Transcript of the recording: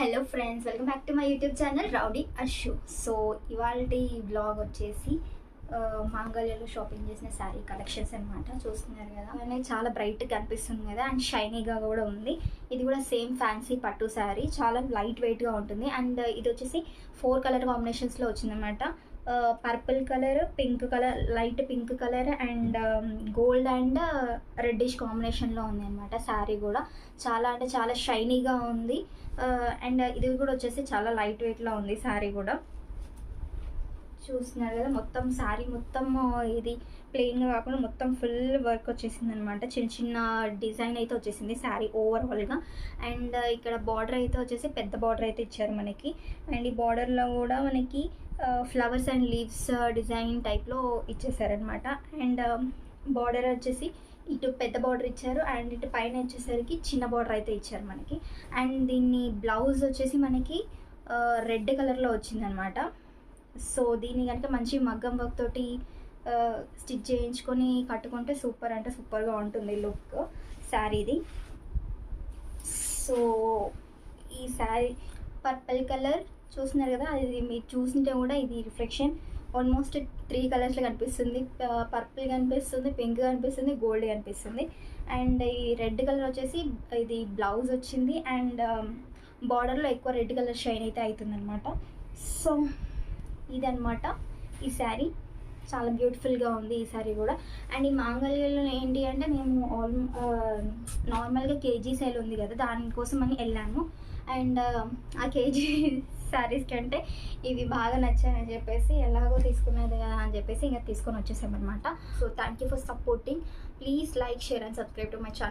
Hello friends welcome back to my YouTube channel rowdy Ashu so ఇవాళ blog వచ్చేసి మాంగళ్యలో shopping చేసిన sari collections అనమాట చూస్తున్నారు కదా. అలానే చాలా బ్రైట్గా కనిపిస్తుంది కదా అండ్ షైనీగా కూడా ఉంది. ఇది కూడా సేమ్ ఫ్యాన్సీ పట్టు శారీ. చాలా లైట్ వెయిట్గా ఉంటుంది. అండ్ ఇది వచ్చేసి ఫోర్ కలర్ కాంబినేషన్స్లో వచ్చిందనమాట purple colour pink colour light pink colour and gold and reddish కాంబినేషన్లో ఉంది అనమాట శారీ కూడా. చాలా అంటే చాలా షైనీగా ఉంది. అండ్ uh, ఇది కూడా వచ్చేసి చాలా లైట్ వెయిట్లో ఉంది శారీ కూడా. చూస్తున్నారు కదా మొత్తం శారీ మొత్తం ఇది ప్లెయిన్గా కాకుండా మొత్తం ఫుల్ వర్క్ వచ్చేసింది అనమాట చిన్న చిన్న డిజైన్ అయితే వచ్చేసింది శారీ ఓవరాల్గా అండ్ ఇక్కడ బార్డర్ అయితే వచ్చేసి పెద్ద బార్డర్ అయితే ఇచ్చారు మనకి. అండ్ ఈ బార్డర్లో కూడా మనకి ఫ్లవర్స్ అండ్ లీవ్స్ డిజైన్ టైప్లో ఇచ్చేసారనమాట అండ్ బార్డర్ వచ్చేసి ఇటు పెద్ద బార్డర్ ఇచ్చారు అండ్ ఇటు పైన వచ్చేసరికి చిన్న బార్డర్ అయితే ఇచ్చారు మనకి. అండ్ దీన్ని బ్లౌజ్ వచ్చేసి మనకి రెడ్ కలర్లో వచ్చిందనమాట సో దీన్ని కనుక మంచి మగ్గం వర్క్ తోటి స్టిచ్ చేయించుకొని కట్టుకుంటే సూపర్ అంటే సూపర్గా ఉంటుంది లుక్ శారీది సో ఈ శారీ పర్పుల్ కలర్ చూస్తున్నారు కదా అది మీరు చూసింటే కూడా ఇది రిఫ్లెక్షన్ ఆల్మోస్ట్ త్రీ కలర్స్లో కనిపిస్తుంది. పర్పుల్ కనిపిస్తుంది పింక్ కనిపిస్తుంది గోల్డ్ కనిపిస్తుంది. అండ్ ఈ రెడ్ కలర్ వచ్చేసి ఇది బ్లౌజ్ వచ్చింది. అండ్ బార్డర్లో um, ఎక్కువ రెడ్ కలర్ షైన్ అయితే అవుతుంది అనమాట సో ఇదనమాట ఈ శారీ చాలా బ్యూటిఫుల్గా ఉంది ఈ శారీ కూడా. అండ్ ఈ మాంగళ్యంలో ఏంటి అంటే మేము ఆల్ నార్మల్గా కేజీ సేల్ ఉంది కదా దానికోసం అని వెళ్ళాము. అండ్ ఆ కేజీ శారీస్కి అంటే ఇవి బాగా నచ్చాయని చెప్పేసి ఎలాగో తీసుకునేది కదా అని చెప్పేసి ఇంకా తీసుకొని వచ్చేసామన్నమాట. So thank you for supporting please like share and subscribe to my channel